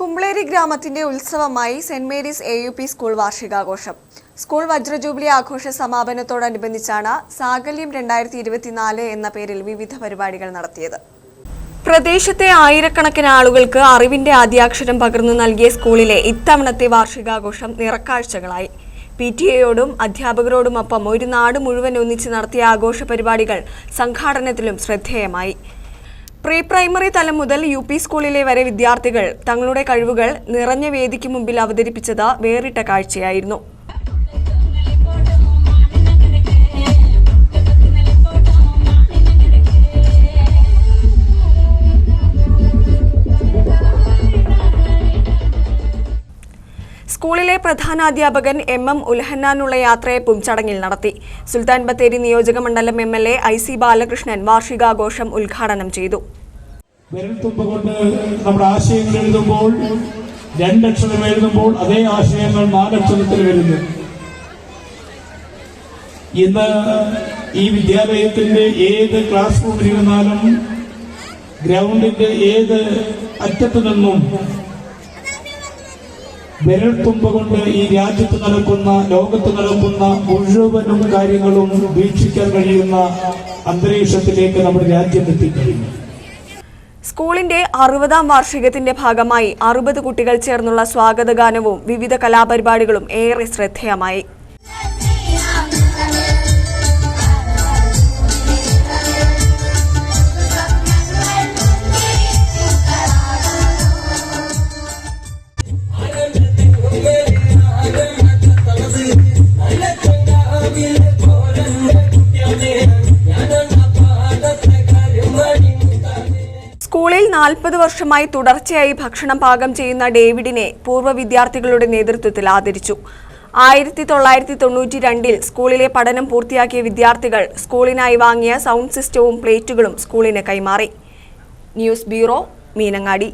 കുംബ്ലേരി ഗ്രാമത്തിന്റെ ഉത്സവമായി saint Mary's A U P school വാർഷികാഘോഷം. School വജ്രജൂബിലി ആഘോഷ സമാപനത്തോടനുബന്ധിച്ചാണ് സാകല്യം രണ്ടായിരത്തി ഇരുപത്തിനാല് എന്ന പേരിൽ വിവിധ പരിപാടികൾ നടത്തിയത്. പ്രദേശത്തെ ആയിരക്കണക്കിന് ആളുകൾക്ക് അറിവിന്റെ ആദ്യാക്ഷരം പകർന്നു നൽകിയ സ്കൂളിലെ ഇത്തവണത്തെ വാർഷികാഘോഷം നിറക്കാഴ്ചകളായി. പി ടി എയോടും അധ്യാപകരോടുമൊപ്പം ഒരു നാട് മുഴുവൻ ഒന്നിച്ച് നടത്തിയ ആഘോഷ പരിപാടികൾ സംഘാടനത്തിലും ശ്രദ്ധേയമായി. പ്രീ പ്രൈമറി തലം മുതൽ യു പി സ്കൂളിലെ വരെ വിദ്യാർത്ഥികൾ തങ്ങളുടെ കഴിവുകൾ നിറഞ്ഞ വേദിക്ക് മുമ്പിൽ അവതരിപ്പിച്ചത് വേറിട്ട കാഴ്ചയായിരുന്നു. സ്കൂളിലെ പ്രധാനാധ്യാപകൻ എം എം ഉൽഹന്നാനുള്ള യാത്രയപ്പും ചടങ്ങിൽ നടത്തി. സുൽത്താൻ ബത്തേരി നിയോജക മണ്ഡലം M L A I C Balakrishnan വാർഷികാഘോഷം ഉദ്ഘാടനം ചെയ്തു. കൊണ്ട് നമ്മുടെ ആശയങ്ങൾ എഴുതുമ്പോൾ രണ്ടക്ഷരം അതേ ആശയങ്ങൾ നാലക്ഷരത്തിൽ വരുന്നു ഇന്ന് ഈ വിദ്യാലയത്തിന്റെ ഏത് ക്ലാസ് റൂമിലിരുന്നാലും ഗ്രൗണ്ടിന്റെ ഏത് അറ്റത്തു നിന്നും വിരൽത്തുമ്പ് കൊണ്ട് ഈ രാജ്യത്ത് നടക്കുന്ന ലോകത്ത് നടക്കുന്ന മുഴുവനും കാര്യങ്ങളും വീക്ഷിക്കാൻ കഴിയുന്ന അന്തരീക്ഷത്തിലേക്ക് നമ്മുടെ രാജ്യം എത്തിക്കഴിഞ്ഞു. സ്കൂളിന്റെ അറുപതാം വാർഷികത്തിന്റെ ഭാഗമായി അറുപത് കുട്ടികൾ ചേർന്നുള്ള സ്വാഗതഗാനവും വിവിധ കലാപരിപാടികളും ഏറെ ശ്രദ്ധേയമായി. സ്കൂളിൽ നാൽപ്പത് വർഷമായി തുടർച്ചയായി ഭക്ഷണം പാകം ചെയ്യുന്ന ഡേവിഡിനെ പൂർവ വിദ്യാർത്ഥികളുടെ നേതൃത്വത്തിൽ ആദരിച്ചു. ആയിരത്തി തൊള്ളായിരത്തി തൊണ്ണൂറ്റി രണ്ടിൽ സ്കൂളിലെ പഠനം പൂർത്തിയാക്കിയ വിദ്യാർത്ഥികൾ സ്കൂളിനായി വാങ്ങിയ സൗണ്ട് സിസ്റ്റവും പ്ലേറ്റുകളും സ്കൂളിന് കൈമാറി. News bureau Meenangadi.